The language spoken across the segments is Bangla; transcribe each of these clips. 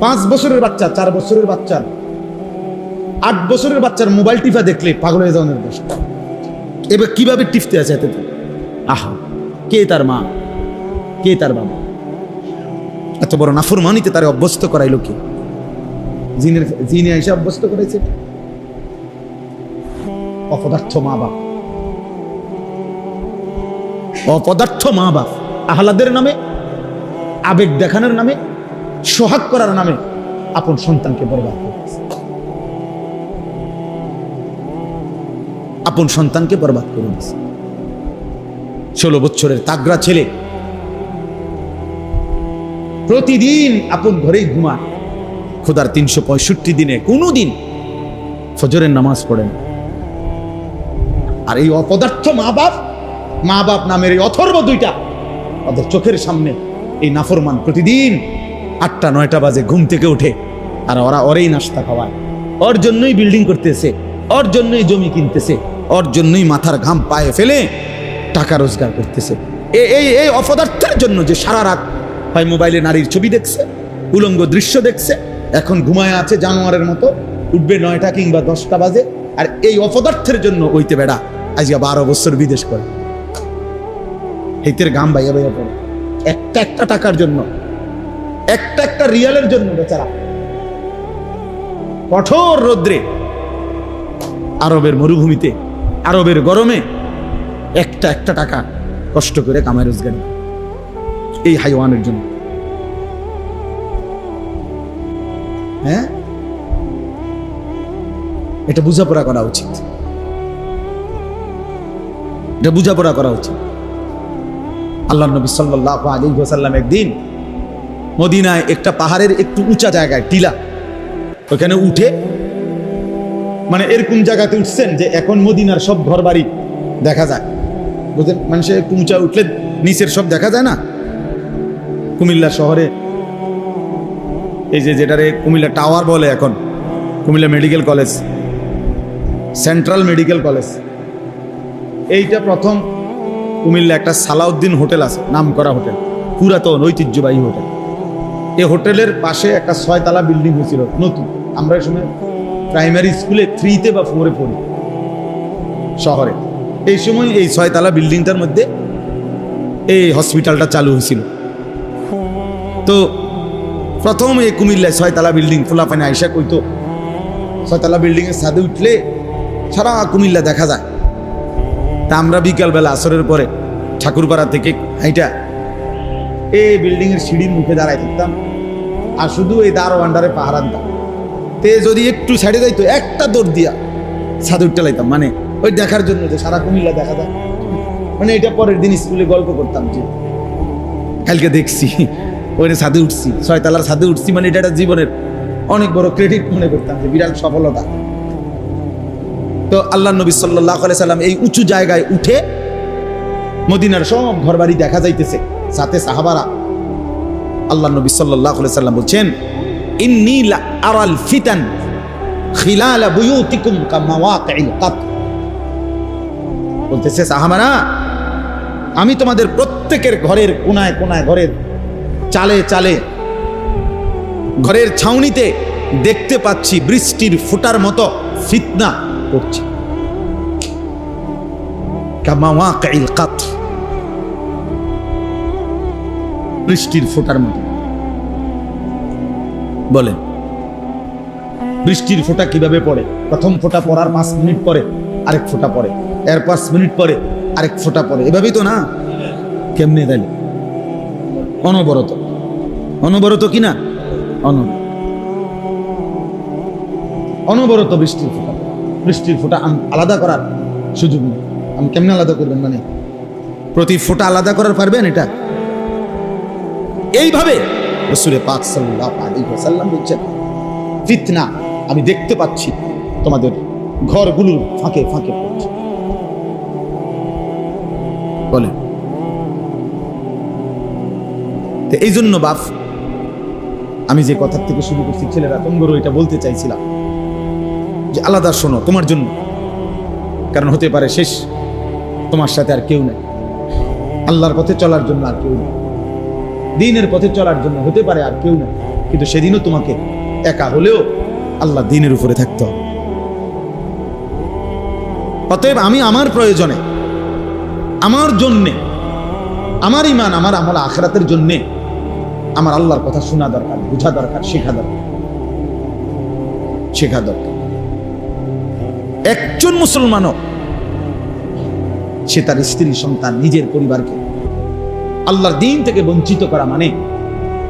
পাঁচ বছরের বাচ্চা, চার বছরের বাচ্চার আট বছরের বাচ্চার মোবাইল টিপা দেখলে পাগল হয়ে যাওয়ার দোষ এবার কীভাবে টিপতে আছে এত আহা, কে তার মা? কে তার বাবা? এত বড় নাফরমানিতে তারে অভ্যস্ত করাইলো কে? জিনের জিনে এসে অভ্যস্ত করেছে। অপদার্থ মা বাপ। অপদার্থ মা বাপ। আহ্লাদের নামে, আবেগ দেখানোর নামে সোহাগ করার নামে আপন সন্তানকে বরবাদ আপন সন্তানকে বরবাদ করে দিয়েছে। ষোলো বছরের তাগড়া ছেলে প্রতিদিন আপন ঘরেই ঘুমায়। খোদার তিনশো পঁয়ষট্টি দিনে কোনো দিন ফজরের নামাজ পড়েন আর এই অপদার্থ মা বাপ মা বাপ নামের এই অথর্ব দুইটা ওদের চোখের সামনে এই নাফরমান প্রতিদিন আটটা, নয়টা বাজে, ঘুম থেকে উঠে। আর ওরা ওরেই নাস্তা খাওয়ায়। ওর জন্যই বিল্ডিং করতেছে, ওর জন্যই জমি কিনতেছে, ওর জন্যই মাথার ঘাম পায়ে ফেলে টাকা রোজগার করতেছে। এই এই অপদার্থের জন্য যে সারা রাত হয় মোবাইলে নারীর ছবি দেখছে, উলঙ্গ দৃশ্য দেখছে, এখন ঘুমায় আছে জানোয়ারের মতো, উঠবে নয়টা কিংবা দশটা বাজে, আর এই অপদার্থের জন্য ওইতে বেড়া, আজকে বারো বছর বিদেশ করে। হেতের গাম বাইয়া বাইয়া পড়ে। একটা একটা টাকার জন্য একটা একটা রিয়ালের জন্য বেচারা। কঠোর রৌদ্রে। আরবের মরুভূমিতে, আরবের গরমে একটা একটা টাকা কষ্ট করে কামায় রোজগার। এই হাইওয়ানের জন্য। হ্যাঁ? এটা বুঝাপড়া করা উচিত। এটা বুঝাপড়া করা উচিত। আল্লাহ নবী সাল্লাহ আলী সাল্লাম একদিন মদিনায় একটা পাহাড়ের একটু উঁচা জায়গায়, টিলা। ওখানে উঠে মানে এরকম জায়গাতে উঠছেন যে এখন মদিনার সব ঘর বাড়ি দেখা যায়। বুঝলেন? মানুষের একটু উঁচা উঠলে নিচের সব দেখা যায় না? কুমিল্লা শহরে, এই যে যেটারে কুমিল্লা টাওয়ার বলে এখন, Comilla medical college, central medical college. এইটা প্রথম কুমিল্লা একটা সালাউদ্দিন হোটেল আছে নাম করা হোটেল, পুরাতন ঐতিহ্যবাহী হোটেল। এই হোটেলের পাশে একটা ছয়তলা বিল্ডিং হয়েছিল, নতুন। আমরা এই সময় প্রাইমারি স্কুলে থ্রিতে বা ফোরে পড়ি শহরে। এই সময় এই ছয়তলা বিল্ডিংটার মধ্যে এই হসপিটালটা চালু হয়েছিল। তো প্রথম এই কুমিল্লায় ছয়তলা বিল্ডিং ফুলাপানি আইসা কইতো, ছয়তলা বিল্ডিংয়ের ছাদে উঠলে সারা কুমিল্লা দেখা যায়। তা আমরা বিকালবেলা আসরের পরে ঠাকুরপাড়া থেকে হাইটা এই বিল্ডিংয়ের সিঁড়ির মুখে দাঁড়াই থাকতাম। আর শুধু এই দারো আন্ডারে পাহারা তে যদি একটু সাইডে যাইতো, একটা দৌড় দিয়া ছাদে উঠতে মানে ওই দেখার জন্য যে সারা কুমিল্লা দেখা যায়। মানে এটা পরের দিন স্কুলে গল্প করতাম যে, কালকে দেখছি ওইটা ছাদে উঠছি, ছয়তলার ছাদে উঠছি মানে এটা একটা জীবনের অনেক বড় ক্রেডিট মনে করতাম যে বিরাট সফলতা। তো আল্লাহ নবী সাল্লাহ সাল্লাম এই উঁচু জায়গায় উঠে মদিনার সব ঘর বাড়ি দেখা যাইতেছে। সাথে সাহাবারা আল্লাহ নবী সাল্লাহ সাল্লাম বলছেন আমি তোমাদের প্রত্যেকের ঘরের কোনায় কোনায় ঘরের চালে চালে ঘরের ছাউনিতে দেখতে পাচ্ছি বৃষ্টির ফোটার মতো ফিতনা করছে। কামাওয়াকিল কাত। বৃষ্টির ফোটার মতো। বলেন, বৃষ্টির ফোঁটা কীভাবে পড়ে? প্রথম ফোঁটা পড়ার পাঁচ মিনিট পরে, আরেক ফোঁটা পড়ে। এর পাঁচ মিনিট পরে, আরেক ফোঁটা পড়ে। এভাবেই তো না? কেমনে তাইলে অনবরত। অনবরত কি না? অনবরত। অনবরত বৃষ্টির ফোঁটা। বৃষ্টির ফোঁটা আলাদা করার সুযোগ নেই। আমি কেমনে আলাদা করবেন মানে? প্রতি ফোঁটা আলাদা করার পারবেন এটা? এইভাবে রসুরে পাক সাল্লাল্লাহু আলাইহি ওয়াসাল্লাম বলছেন, ফিতনা, আমি দেখতে পাচ্ছি তোমাদের ঘরগুলোর ফাঁকে ফাঁকে পড়ছে। বলে তো এই জন্য বাপ, আমি যে কথার থেকে শুরু করছি, ছেলেরা তোমরা এটা বলতে চাইছিলাম যে আলাদা শোনো তোমার জন্য। কারণ হতে পারে শেষ, তোমার সাথে আর কেউ নেই। আল্লাহর পথে চলার জন্য আর কেউ নেই। দিনের পথে চলার জন্য হতে পারে আর কেউ নেই কিন্তু সেদিনও তোমাকে একা হলেও আল্লাহ দিনের উপরে থাকতে অতএব আমি আমার প্রয়োজনে, আমার জন্যে, আমার ইমান আমার আমল আখরাতের জন্যে আমার আল্লাহর কথা শোনা দরকার, বোঝা দরকার, শেখা দরকার। শেখা দরকার। একজন মুসলমানও সে তার স্ত্রী, সন্তান, নিজের পরিবারকে আল্লাহর দিন থেকে বঞ্চিত করা মানে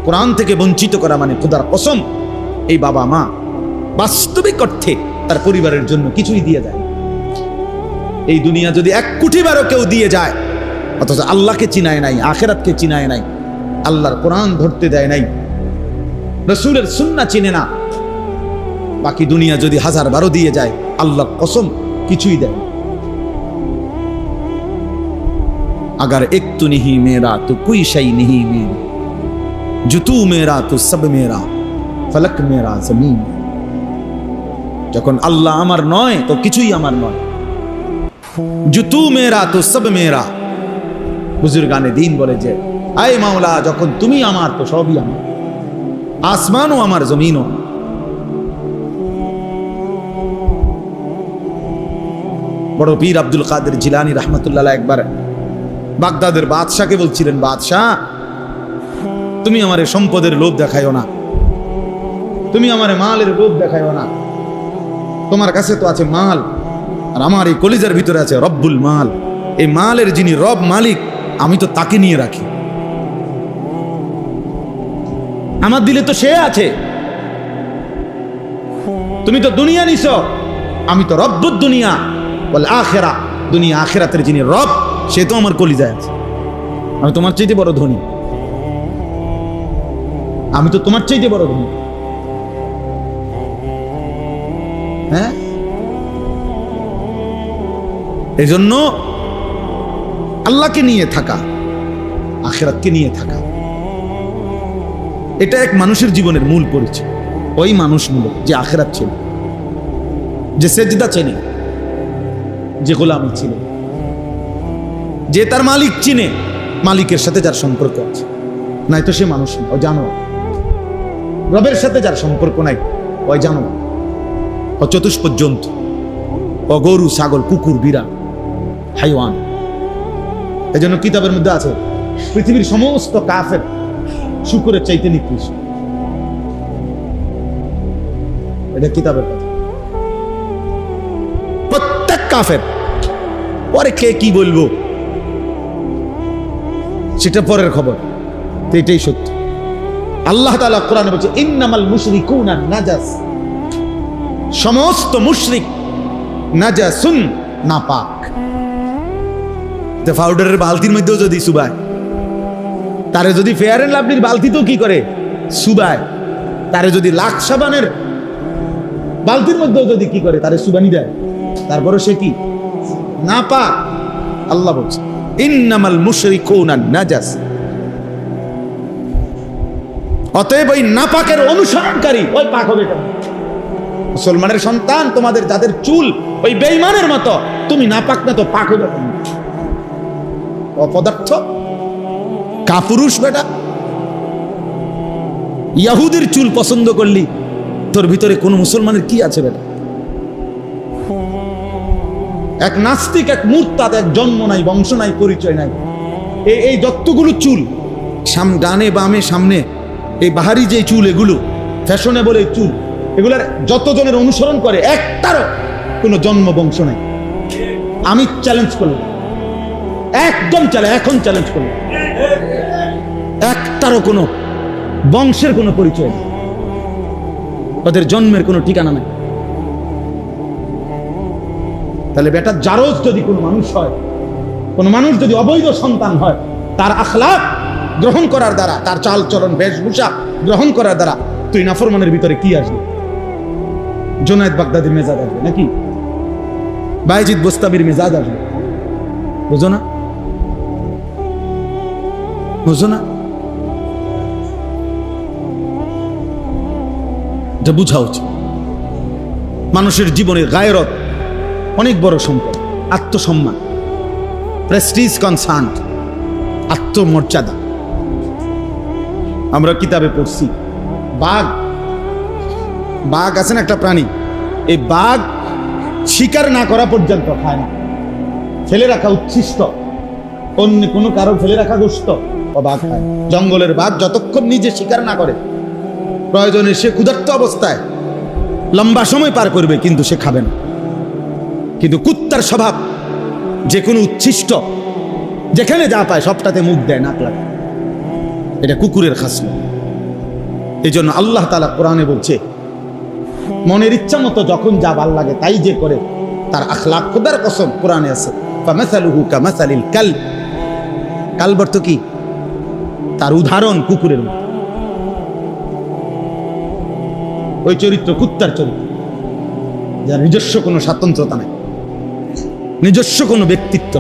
কোরআন থেকে বঞ্চিত করা মানে খোদার কসম এই বাবা মা বাস্তবিক অর্থে তার পরিবারের জন্য কিছুই দিয়ে যায় এই দুনিয়া যদি এক কুঠিবারও কেউ দিয়ে যায়, অথচ আল্লাহকে চিনায় নাই, আখেরাতকে চিনায় নাই, আল্লাহর কোরআন ধরতে দেয় নাই, রসুলের সুন্না চিনে না, বাকি দুনিয়া যদি হাজার বারো দিয়ে যায়, আল্লাহর কসম কিছুই দেয়। अगर एक तो नहीं मेरा तो कोई शई नहीं मेरी जुतू मेरा तो सब मेरा ফলক মেরা জমিন যখন আল্লাহ আমার নয় তো কিছুই আমার নয় জুতু মেরা তো সব মেরা বুজুর্গানে দিন বলে যে আয় মাওলা যখন তুমি আমার তো সবই আমার আসমানও আমার জমিনও আমার। বড় পীর আব্দুল কাদের জিলানি রহমতুল্লাহ একবার বাগদাদের বাদশাকে বলছিলেন, বাদশাহ, তুমি আমারে সম্পদের লোভ দেখাইও না। তুমি আমারে মালের লোভ দেখাইও না। তোমার কাছে তো আছে মাল, আর আমার এই কলিজার ভিতরে আছে রব্বুল মাল। এই মালের যিনি রব মালিক, আমি তো তাকে নিয়ে রাখি। আমার দিলে তো সে আছে। তুমি তো দুনিয়া নিছ, আমি তো রব্বুদ দুনিয়া বলে আখেরা। দুনিয়া আখেরাতের যিনি রব সে তো আমার কলিজায় আছে। আমি তোমার চাইতে বড় ধনী। আমি তো তোমার চাইতে বড় ধনী। হ্যাঁ? এই জন্য আল্লাহকে নিয়ে থাকা, আখেরাতকে নিয়ে থাকা, এটা এক মানুষের জীবনের মূল পরিচয়। ওই মানুষগুলো যে আখেরাত ছিল যে সেজদা চেনে, যে গোলামি ছিল যে তার মালিক চিনে, মালিকের সাথে যার সম্পর্ক আছে। নাই তো সে মানুষ না, ও জানো রবের সাথে যার সম্পর্ক নাই ওই জানো ও চতুষ্প জন্তু ও গরু, ছাগল, কুকুর, বিড়াল, হাইওয়ান। এই জন্য কিতাবের মধ্যে আছে, পৃথিবীর সমস্ত কাফের শুকুরের চাইতে নিকৃষ্ট। এটা কিতাবের কথা। প্রত্যেক কাফের, পরে কে কি বলব? সেটা পরের খবর। তো এটাই সত্য। আল্লাহ তাআলা কোরআনে বলছে, ইন্নামাল মুশরিকুনা নাজাস। সমস্ত মুশরিক নাজাসুন নাপাক। তো পাউডারের বালতির মধ্যেও যদি সুবায়, তারে যদি ফেয়ার এন্ড লাভলির বালতিতেও কি করে? সুবায়। তারে যদি লাখ সাবানের বালতির মধ্যেও যদি কি করে? তারে সুবানি দেয়। তারপরে সে কি? না পাক আল্লাহ বলছে। ইন্নামাল মুশরিকুনা নাজাস। অতএব ওই নাপাকের অনুসরণকারী ওই পাক হবে মুসলমানের সন্তান তোমাদের যাদের চুল ওই বেইমানের মতো, তুমি নাপাক না তো পাক হবে? অপদার্থ, কাপুরুষ বেটা। ইয়াহুদের চুল পছন্দ করলি, তোর ভিতরে কোন মুসলমানের কি আছে বেটা? এক নাস্তিক, এক মুরতাদ, এক জন্ম নাই, বংশ নাই, পরিচয় নাই। এই এই যতগুলো চুল, সাম, ডানে, বামে, সামনে, এই বাহারি যে চুল, এগুলো, ফ্যাশনেবল এই চুল, এগুলার যতজনের অনুসরণ করে, একটারও কোনো জন্ম, বংশ নাই। আমি চ্যালেঞ্জ করলাম। একদম চ্যালেঞ্জ এখন চ্যালেঞ্জ করলাম। একটারও কোনো বংশের কোনো পরিচয় নেই। ওদের জন্মের কোনো ঠিকানা নাই। তাহলে বেটা জারজ যদি কোনো মানুষ হয়, কোনো মানুষ যদি অবৈধ সন্তান হয়, তার আখলাক গ্রহণ করার দ্বারা, তার চাল চলন বেশভূষা গ্রহণ করার দ্বারা, তুই নাফরমানের ভিতরে কি আসবে? জোনায়দ বাগদাদির মেজাজ আসবে নাকি? বাইজিদ বোস্তাবির মেজাজ আসবে। বুঝো না? বুঝো না? এটা বুঝা উচিত। মানুষের জীবনের গায়রত অনেক বড় সম্পদ, আত্মসম্মান প্রেস্টিজ কনসার্ন আত্মমর্যাদা। আমরা কিতাবে পড়ছি, বাঘ বাঘ আছে না একটা প্রাণী? এই বাঘ শিকার না করা পর্যন্ত খায় না। ফেলে রাখা উচ্ছিষ্ট। অন্য কোনো কারও ফেলে রাখা ও বাঘ খায়। জঙ্গলের বাঘ যতক্ষণ নিজে শিকার না করে, প্রয়োজনে সে ক্ষুধার্ত অবস্থায় লম্বা সময় পার করবে, কিন্তু সে খাবে না। কিন্তু কুত্তার স্বভাব যে কোনো উচ্ছিষ্ট, যেখানে যা পায় সবটাতে মুখ দেয়, নাক লাগে এটা কুকুরের খাসল। এই জন্য আল্লাহ তালা কোরআনে বলছে, মনের ইচ্ছা মতো যখন যা ভালো লাগে তাই যে করে, তার আখলাক খোদার কসম কোরআনে আছে কাল কাল অর্থ কি? তার উদাহরণ কুকুরের মতো। ওই চরিত্র কুত্তার চরিত্র, যার নিজস্ব কোনো স্বাতন্ত্রতা নেই। নিজস্ব কোনো ব্যক্তিত্ব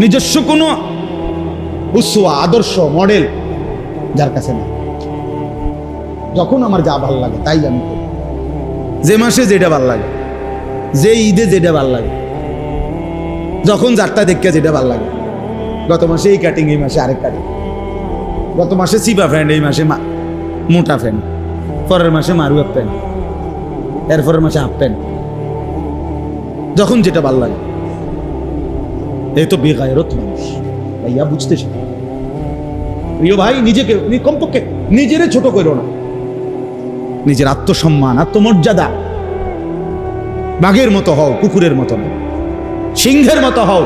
নিজস্ব কোনো উৎসুয়া আদর্শ, মডেল যার কাছে নেই। যখন আমার যা ভালো লাগে, তাই আমি করি। যে মাসে যেটা ভালো লাগে, যে ঈদে যেটা ভালো লাগে, যখন যারটা দেখে যেটা ভালো লাগে। গত মাসে এই কাটিং এই মাসে আরেক কাটিং গত মাসে চিপা ফ্যান্ড এই মাসে মোটা ফ্যান্ড পরের মাসে মারুয়া প্যান্ট এরপরের মাসে হাফ প্যান্ট যখন যেটা ভালো লাগে। এই তো বেগায়রত মানুষ। ভাইয়া, বুঝতে শিখো। প্রিয় ভাই, নিজেকে কমপক্ষে নিজেরে ছোট করো না। নিজের আত্মসম্মান, আত্মমর্যাদা। বাঘের মতো হও, কুকুরের মতো না সিংহের মতো হও,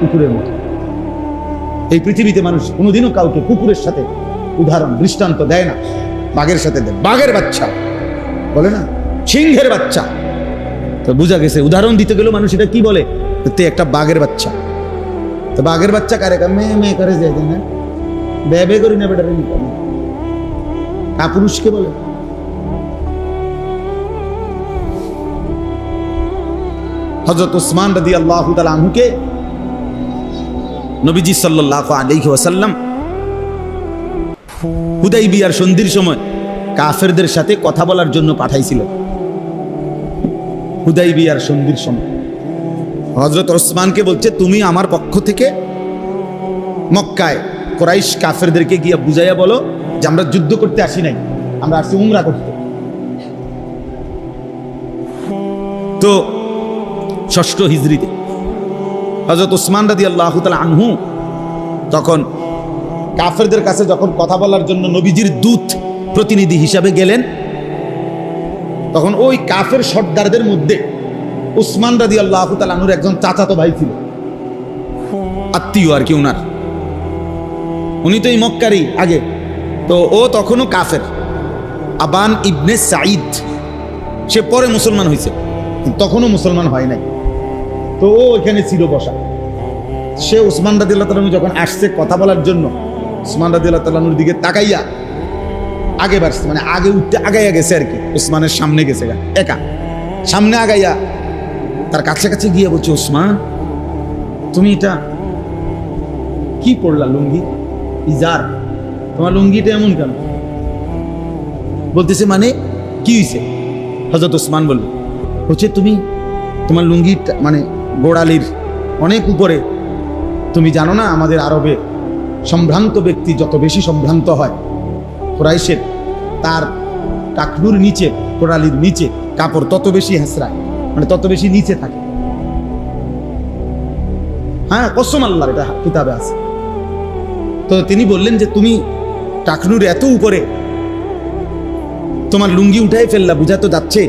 কুকুরের মতো এই পৃথিবীতে মানুষ কোনোদিনও কাউকে কুকুরের সাথে উদাহরণ, দৃষ্টান্ত দেয় না। বাঘের সাথে দেয় বাঘের বাচ্চা। বলে না? সিংহের বাচ্চা। তো বোঝা গেছে, উদাহরণ দিতে গেলেও মানুষ এটা কি বলে? তে একটা বাঘের বাচ্চা। তো বাঘের বাচ্চা কারে মেয়ে মেয়ে করে যায় না বে বে করি না বেটারে। কাপুরুষকে বলে। হজরত উসমান রাদি আল্লাহ আনহুকে নবীজি সাল্লাহ আলাইহি ওয়াসাল্লাম হুদাই বিয়ার সন্ধির সময় কাফেরদের সাথে কথা বলার জন্য পাঠাইছিল হুদাই বিয়ার সন্ধির সময় হজরত ওসমানকে বলছে, তুমি আমার পক্ষ থেকে মক্কায় কোরাইশ কাফেরদেরকে গিয়ে বুঝাইয়া বলো যে আমরা যুদ্ধ করতে আসি নাই, আমরা আসছি উমরা করতে। তো ষষ্ঠ হিজড়িতে হজরত ওসমান রাদি আল্লাহ আনহু তখন কাফেরদের কাছে যখন কথা বলার জন্য নবীজির দূত প্রতিনিধি হিসাবে গেলেন তখন ওই কাফের সর্দারদের মধ্যে উসমান রাদি আল্লাহ তালানুর একজন চাচাতো ভাই ছিল। আত্মীয় আর কি উনার। উনি তো এই মক্কারই আগে। তো ও তখনও কাফের। আবান ইবনে সাঈদ, সে পরে মুসলমান হয়েছে তখনও মুসলমান হয় নাই। তো ও এখানে ছিল বসা। সে উসমান রাদিল্লাহ তালানু যখন আসছে কথা বলার জন্য, উসমান রাদিল্লাহ তালানুর দিকে তাকাইয়া আগে বাড়ছে মানে আগে উঠতে, আগাইয়া গেছে আর কি। উসমানের সামনে গেছে একা। সামনে আগাইয়া তার কাছে কাছে গিয়ে বলছে, উসমান, তুমি এটা কি পড়লা লুঙ্গি? ইজার তোমার লুঙ্গিটা এমন কেন? বলতেছে মানে কি হয়েছে হজরত ওসমান বলল হচ্ছে তুমি তোমার লুঙ্গি মানে গোড়ালির অনেক উপরে, তুমি জানো না আমাদের আরবে সম্ভ্রান্ত ব্যক্তি যত বেশি সম্ভ্রান্ত হয় কোরাইশের তার টাকলুর নিচে কোরালির নিচে, কাপড় তত বেশি হেঁচড়ায় মানে তত বেশি নিচে থাকে। হ্যাঁ কসম আল্লাহর এটা কিতাবে আছে। তো তিনি বললেন যে, তুমি টাকনুর এত উপরে, তোমার লুঙ্গি উঠাই ফেললা, বুঝা তো যাচ্ছে।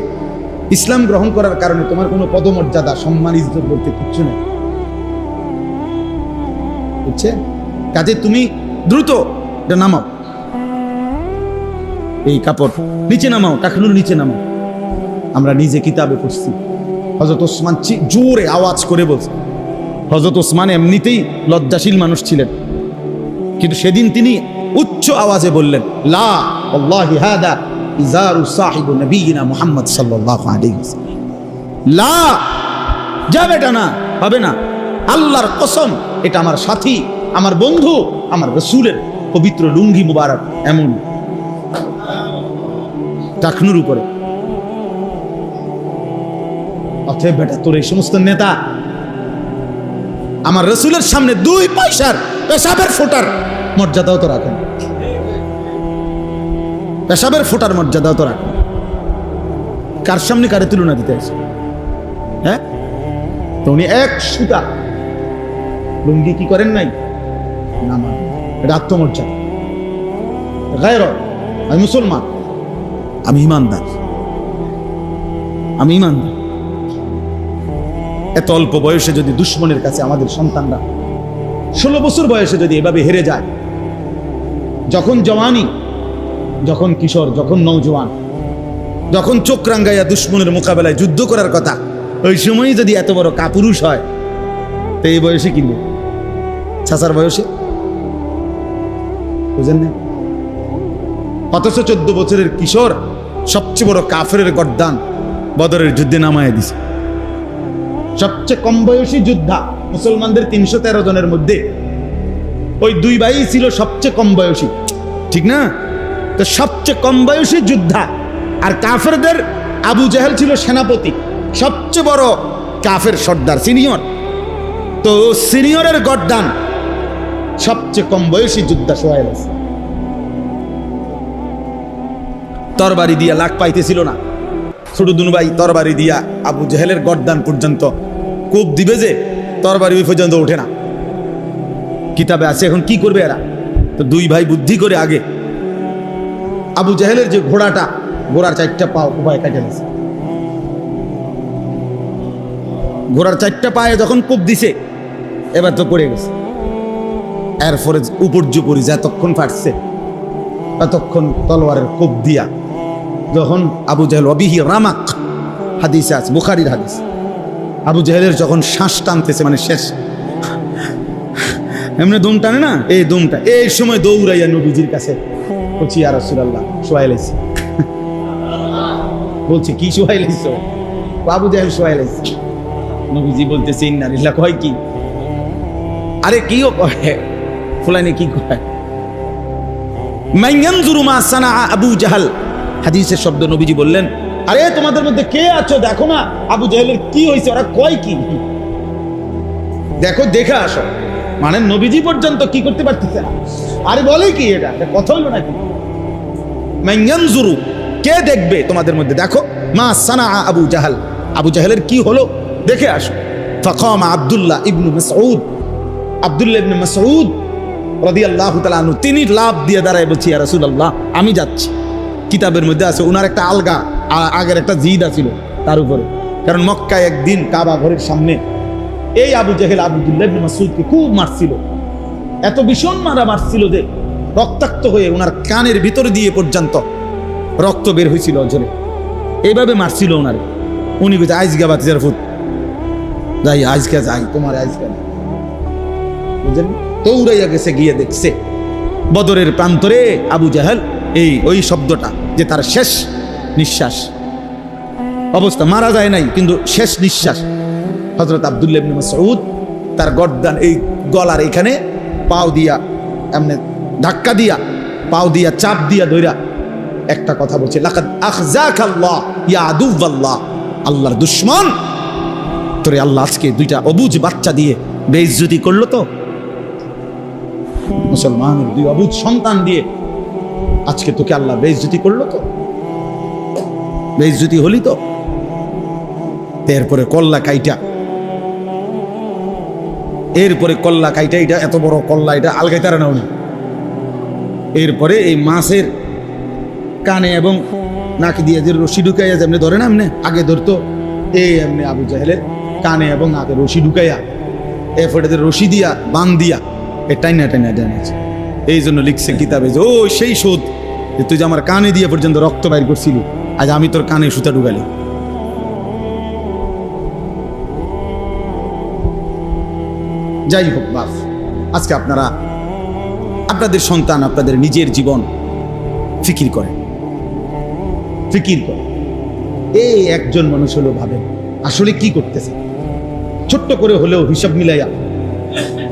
ইসলাম গ্রহণ করার কারণে তোমার কোনো পদমর্যাদা, সম্মান, ইজ্জত বলতে কিচ্ছু নেই। বুঝছে কাজে তুমি দ্রুত এটা নামাও। এই কাপড়। নিচে নামাও টাকনুর নিচে নামাও। আমরা নিজে কিতাবে পড়ছি। হজরত ওসমান জোরে আওয়াজ করে বলছে। হজরত ওসমান এমনিতেই লজ্জাশীল মানুষ ছিলেন। কিন্তু সেদিন তিনি উচ্চ আওয়াজে বললেন, লা লা যাবে হবে না। আল্লাহর কসম, এটা আমার সাথী, আমার বন্ধু, আমার রসুলের পবিত্র লুঙ্গি মুবারক, এমন। টাকনুর উপরে। অতএব বেটা, তোর এই সমস্ত নেতা, আমার রসুলের সামনে দুই পয়সার পেশাবের ফোটার মর্যাদাও তো রাখেন পেশাবের ফোটার মর্যাদাও তো রাখেন কার সামনে কারে তুলনা দিতে আছে হ্যাঁ? তো উনি এক সুতা। লুঙ্গি কি করেন নাই? না মান। এটা আত্মমর্যাদা। গায়ের আমি মুসলমান। আমি ইমানদার। আমি ইমানদার। এত অল্প বয়সে যদি দুশ্মনের কাছে আমাদের সন্তানরা, ষোলো বছর বয়সে যদি এভাবে হেরে যায়, যখন জওয়ানি, যখন কিশোর, যখন নৌজওয়ান যখন চোখ রাঙ্গাইয়া দুশ্মনের মোকাবেলায় যুদ্ধ করার কথা, ওই সময়ই যদি এত বড় কাপুরুষ হয়, তো এই বয়সে কিনবে ছাসার বয়সে? বুঝেন না অথচ চোদ্দ বছরের কিশোর সবচেয়ে বড় কাফের গর্দান বদরের যুদ্ধে নামায় দিছে। সবচেয়ে কম বয়সী যোদ্ধা মুসলমানদের তিনশো তেরো জনের মধ্যে ওই দুই ভাই ছিল সবচেয়ে কম বয়সী। ঠিক না? তো সবচেয়ে কম বয়সী যোদ্ধা আর কাফেরদের আবু জাহেল ছিল সেনাপতি। সবচেয়ে বড় কাফের সর্দার, সিনিয়র। তো সিনিয়রের গড্ডান সবচেয়ে কম বয়সী যোদ্ধা সোহাইল আছে তরবারি দিয়া লাখ পাইতেছিল না। ছোট দুনবাই তরবারি দিয়া আবু জেহেলের গড্ডান পর্যন্ত কোপ দিবে যে তরবারি ওই পর্যন্ত ওঠে না। কিতাবে আছে এখন কি করবে এরা? তো দুই ভাই বুদ্ধি করে আগে। আবু জেহেলের যে ঘোড়াটা, ঘোড়ার চারটা পাও উপায় কাটে গেছে ঘোড়ার চারটা পায়ে যখন কোপ দিছে, এবার তো পড়ে গেছে। এরপরে উপর্যুপরি যতক্ষণ ফাটছে ততক্ষণ তলোয়ারের কোপ দিয়া যখন আবু জাহেল অবিহি রামাক, হাদিসে আছে, বুখারির হাদিস। আবু জাহেলের যখন শ্বাস টানতেছে মানে শেষ। এমনি দম টানে না? এই দমটা। এই সময় দৌড়াইয়া নবীজির কাছে বলছি আর সোয়াইলাইছি বলছে, কি সোয়াইলাইছ আবু জাহেল সোয়াইলাইছি নবীজি বলতেছে ইন্নারিল্লাহ কয় কি? আরে কিও কয়? ফুলানি কি কয়? মাইয়ানজুরু মা সানা আবু জাহাল। হাদিসের শব্দ নবীজি বললেন, আরে, তোমাদের মধ্যে কে আছো? দেখো না, আবু জাহেলের কি হয়েছে? ওরা কয় কি? দেখো, দেখে আসো। মানে নবীজি পর্যন্ত কি করতে পারতেছে না। আরে, বলে কি এটা? কথা হইল নাকি? কে দেখবে তোমাদের মধ্যে? দেখো, মা সানা আবু জাহাল। আবু জাহেলের কি হলো? দেখে আসো। ফাকাম আব্দুল্লাহ ইবনু মাসউদ। আব্দুল্লাহ ইবনু মাসউদ রাদিয়াল্লাহু তাআলা আনহু, তিনি লাভ দিয়ে দাঁড়ায় বলছি, ইয়া রাসূলুল্লাহ, আমি যাচ্ছি। কিতাবের মধ্যে আছে ওনার একটা আলগা আগের একটা জিদ আছিল তার উপরে। কারণ মক্কায় একদিন কাবা ঘরের সামনে এই আবু জেহেল, আবদুল্লাহ ইবনে মাসউদকে খুব মারছিল। এত ভীষণ মারা মারছিল যে রক্তাক্ত হয়ে ওনার কানের ভিতর দিয়ে পর্যন্ত রক্ত বের হয়েছিল অঞ্চলে। এইভাবে মারছিল ওনারে উনি বলছে আইজগা বাতিজার ফুট যাই আজকে যাই, তোমার আজকে বুঝলেন? দৌড়াইয়া গেছে, গিয়ে দেখছে। বদরের প্রান্তরে আবু জাহেল, এই, ওই শব্দটা। যে তার শেষ নিঃশ্বাস। অবস্থা মারা যায় নাই, কিন্তু শেষ নিঃশ্বাস। হজরত আবদুল্লাহ মাসউদ তার গর্দান এই গলার এখানে পাও দিয়া, এমনি ধাক্কা দিয়া, পাও দিয়া, চাপ দিয়া ধইরা একটা কথা বলছে আল্লাহর দুশ্মন, তোরে আল্লাহ আজকে দুইটা অবুজ বাচ্চা দিয়ে বেইজ্জতি করল তো? মুসলমানের দুই অবুজ সন্তান দিয়ে আজকে তোকে আল্লাহ বেইজ্জতি করল তো? বেইজ্জতি হলি তো? এরপরে কল্লা কাইটা। এরপরে কল্লা কাইটা এটা, এত বড় কল্লা এটা আলগাই তারা নাও এরপরে এই মাছের কানে এবং নাকি দিয়ে যে রশি ঢুকাইয়া যেমনি ধরে না এমনি, আগে ধরতো এই এমনি আবু জাহেলের কানে এবং আগে রশি ঢুকাইয়া এরপরে রশি দিয়া, বান দিয়া, এ টাইনা টাইনা জানিয়েছে এই জন্য লিখছে কিতাবে যে ও সেই শোধ যে তুই যে আমার কানে দিয়ে পর্যন্ত রক্ত বাইর করছিলি, আজ আমি তোর কানে সুতা ঢুকালি। যাই হোক, বাস, আজকে আপনারা, আপনাদের সন্তান, আপনাদের নিজের জীবন ফিকির করেন ফিকির করে। এই একজন মানুষ হলো ভাবেন, আসলে কি করতেছে? ছোট্ট করে হলেও হিসাব মিলাইয়া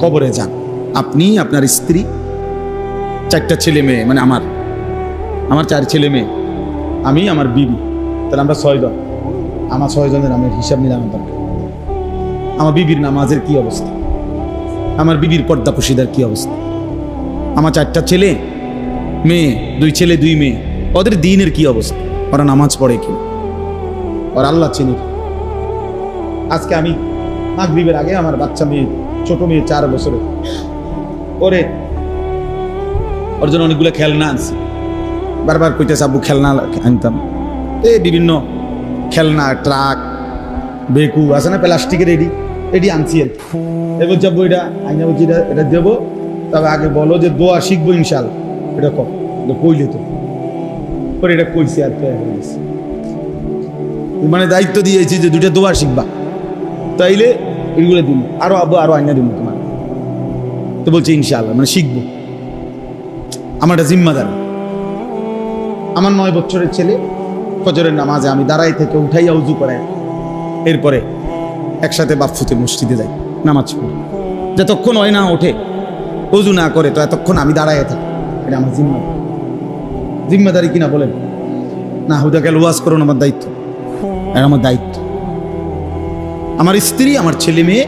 কবরে যান। আপনি, আপনার স্ত্রী চারটা ছেলে মেয়ে মানে আমার। আমার চার ছেলে মেয়ে। আমি, আমার বিবি। তাহলে আমরা ছয়জন আমার ছয়জনের নামের হিসাব মিলানো দরকার। আমার বিবির নামাজের কি অবস্থা? আমার বিবির পর্দা পুশিদার কি অবস্থা? আমার চারটা ছেলে, মেয়ে, দুই ছেলে, দুই মেয়ে, ওদের দিনের কি অবস্থা? ওরা নামাজ পড়ে কি ওরা আল্লাহ চিনি আজকে আমি মাগরিবের আগে আমার বাচ্চা মেয়ে, ছোট মেয়ে, চার বছরে ওরে ওর জন্য অনেকগুলো খেলনা আনছি। বারবার কইতেছে, আব্বু, খেলনা আনতাম। এই বিভিন্ন খেলনা, ট্রাক, বেকু, আছে না, প্লাস্টিকের এডি এডি আনছি আর কি। এবার যাব এটা আইনা বলছি, এটা এটা দেবো। তবে আগে বলো যে দোয়া শিখব ইনশাল এটা কম এটা কইলে তো। পরে এটা কইছি আর মানে দায়িত্ব দিয়েছি যে দুটা দোয়া শিখবা। তাইলে এগুলো দিন আরও আব্বু, আরও আইনা দিব তোমার তো বলছে, ইনশাআল্লাহ। মানে শিখব। আমার একটা জিম্মাদার। আমার নয় বছরের ছেলে, ফজরের নামাজে আমি দাঁড়াই থেকে উঠাইয়া উজু করে। এরপরে একসাথে বাপফুতে মসজিদে যাই, নামাজ পড়ি। যতক্ষণ হয় না ওঠে, উজু না করে তো এতক্ষণ আমি দাঁড়াইয়া থাকি। এটা আমার জিম্মাদার। জিম্মাদারি কিনা বলেন? না হুদা গেল ওয়াজ করুন আমার দায়িত্ব। এটা আমার দায়িত্ব। আমার স্ত্রী, আমার ছেলে মেয়ে,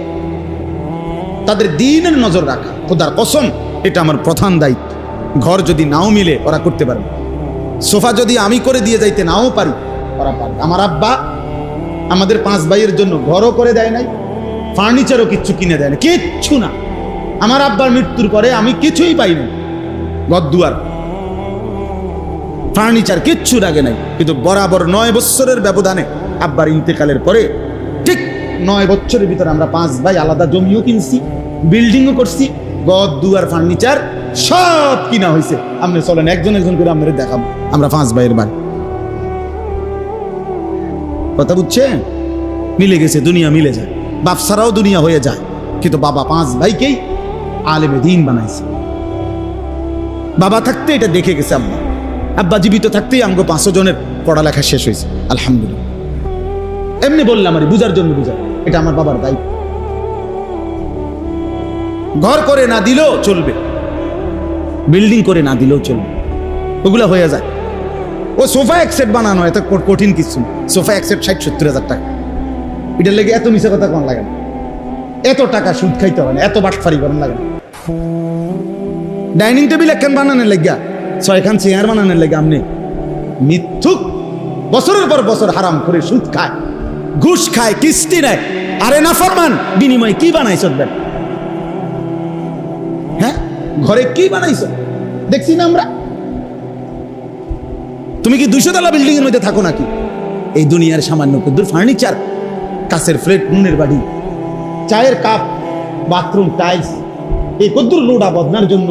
তাদের দিনের নজর রাখা। খোদার কসম, এটা আমার প্রধান দায়িত্ব। ঘর যদি নাও মিলে, ওরা করতে পারবে। সোফা যদি আমি করে দিয়ে যাইতে নাও পারি, ওরা পারবে। আমার আব্বা আমাদের পাঁচ ভাইয়ের জন্য ঘরও করে দেয় নাই ফার্নিচারও কিচ্ছু কিনে দেয় না কিচ্ছু না। আমার আব্বার মৃত্যুর পরে আমি কিছুই পাই না গদ্দুয়ার ফার্নিচার কিচ্ছু লাগে নাই, কিন্তু বরাবর নয় বছরের ব্যবধানে আব্বার ইন্তেকালের পরে ঠিক নয় বছরের ভিতরে আমরা পাঁচ ভাই আলাদা জমিও কিনছি বিল্ডিংও করছি গদ দুয়ার ফার্নিচার সব কিনা হয়েছে আপনি চলেন, একজন একজন করে আমরা দেখাবো। আমরা পাঁচ ভাইয়ের বাড়ি। কথা বুঝছেন? মিলে গেছে, দুনিয়া মিলে যায়। বাপ ছাড়াও দুনিয়া হয়ে যায়। কিন্তু বাবা পাঁচ ভাইকেই আলেমে দিন বানাইছে। বাবা থাকতে এটা দেখে গেছে আব্বা আব্বা জীবিত থাকতেই আমগো পাঁচশো জনের পড়ালেখা শেষ হয়েছে। আলহামদুলিল্লাহ। এমনি বললাম আর বুঝার জন্য বুঝা এটা আমার বাবার দায়িত্ব। ঘর করে না দিলেও চলবে। বিল্ডিং করে না দিলেও চলবে। ওগুলা হয়ে যায়। ও সোফা এক সেট বানানো, এত কঠিন কিছু সোফা এক সেট ষাট, সত্তর হাজার টাকা। এটার লেগে এত মিশা কথা কোন লাগে না। এত টাকা সুদ খাইতে হবে না, এত বাটফারি করেন লাগে না। ডাইনিং টেবিল একখান বানানোর লেগা ছয়খান চেয়ার বানানোর লেগে আপনি মিথ্যুক। বছরের পর বছর হারাম করে সুদ খায়, ঘুষ খায়, কিস্তি নেয়। আরে না ফরমান, বিনিময়ে কি দেন হ্যাঁ ঘরে কি বানাইছ? দেখছি না আমরা। তুমি কি দুইশো তলা বিল্ডিং এর মধ্যে থাকো নাকি? এই দুনিয়ার সামান্য কুদ্দুর ফার্নিচার কাছের ফ্লেট নুনের বাড়ি, চায়ের কাপ বাথরুম টাইলস এই কদ্দুর লোডা বদনার জন্য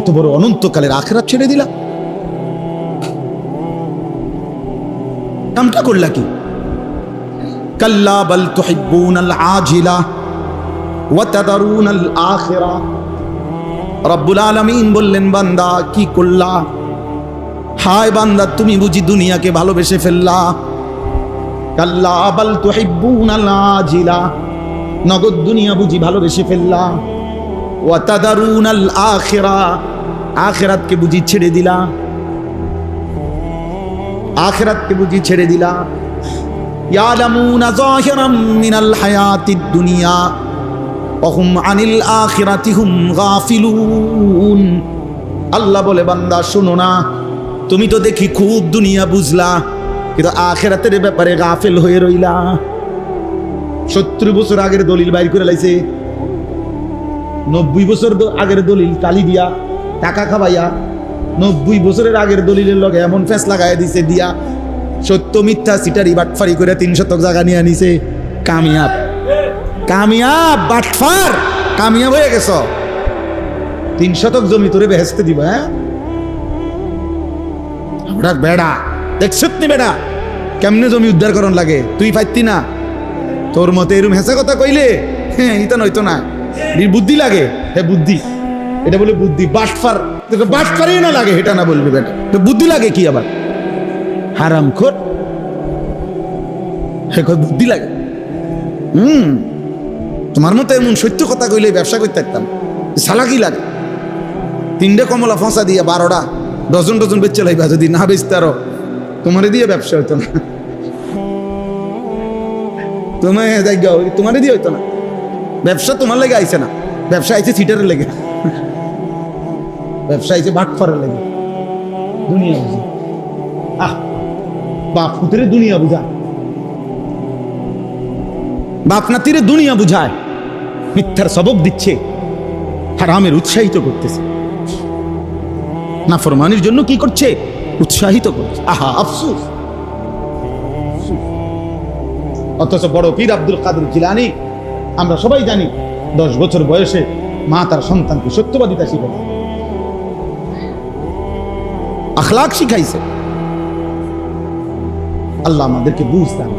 এত বড় অনন্তকালের আখেরাত ছেড়ে দিলা। কামটা করলা কি? কাল্লা বল তুহিব্বুন আল আজিলা ওয়া তাদারুন আল আখিরা। রব্বুল আলামিন বললেন, বান্দা, কি করলা? হায় বান্দা, তুমি বুঝি দুনিয়াকে ভালোবেসে ফেললা। কাল্লা বল তুহিব্বুন আল আজিলা নগদ দুনিয়া বুঝি ভালোবেসে ফেললা। ওয়া তাদারুন আল আখিরা। আখিরাতকে বুঝি ছেড়ে দিলা। আখিরাতকে বুঝি ছেড়ে দিলা। ইয়ালামুনা যাহিরাম মিনাল হায়াতিদ দুনিয়া। আনিল আল্লাহ বলে, বান্দা, শোনো না। তুমি তো দেখি খুব দুনিয়া বুঝলা, কিন্তু আখেরাতের ব্যাপারে গাফেল হয়ে রইলা। সত্তর বছর আগের দলিল বাইর করে লাইছে। নব্বই বছর আগের দলিল কালি দিয়া, টাকা খাবাইয়া নব্বই বছরের আগের দলিলের লগে এমন ফেস লাগাই দিছে দিয়া, সত্য মিথ্যা সিটারি বাটফারি করে তিন শতক জায়গা নিয়ে নিছে। কামিয়াব। কামিয়াব, বাটফার। কামিয়াব হয়ে গেছ। তিন শতক জমি তোরে বেহেস্তে দিব হ্যাঁ? আমরা বেড়া। দেখছত নি বেড়া? কেমনে জমি উদ্ধার করন লাগে? তুই পাইতি না? তোর মতে এরম হেসা কথা কইলে হ্যাঁ ইতা নয়তো না। বুদ্ধি লাগে? হ্যাঁ বুদ্ধি। এটা বলে বুদ্ধি। বাটফার। বাটফারই না লাগে এটা না বলবি বেটা। তো বুদ্ধি লাগে কি আবার? হারাম খোর হে কয় বুদ্ধি লাগে? হুম। তোমার মতো এমন সত্য কথা কইলে ব্যবসা করতে পারতাম। সালাকি লাগে। তিনটে কমলা ফসা দিয়ে বারোটা ডজন ডজন বেচে লাইবা, যদি না বেচতে আরও। তোমারে দিয়ে ব্যবসা হইতো না। তোমার জায়গা তোমারে দিয়ে হইতো না। ব্যবসা তোমার লেগে আইছে না। ব্যবসা আইছে সিটারের লেগে। ব্যবসা আইছে বাটফারের লেগে। দুনিয়া বুঝি। বাপ পুত্রে দুনিয়া বুঝায় বাপ নাতিরে দুনিয়া বুঝায়, মিথ্যার সবক দিচ্ছে, হারামের উৎসাহিত করতেছে। নাফরমানির জন্য কি করছে? উৎসাহিত করছে। আহা, আফসুস। অথচ বড় পীর আব্দুল জিলানি, আমরা সবাই জানি, দশ বছর বয়সে মা তার সন্তানকে সত্যবাদিতা শিখাইছে আখলাক শিখাইছে। আল্লাহ আমাদেরকে বুঝ দান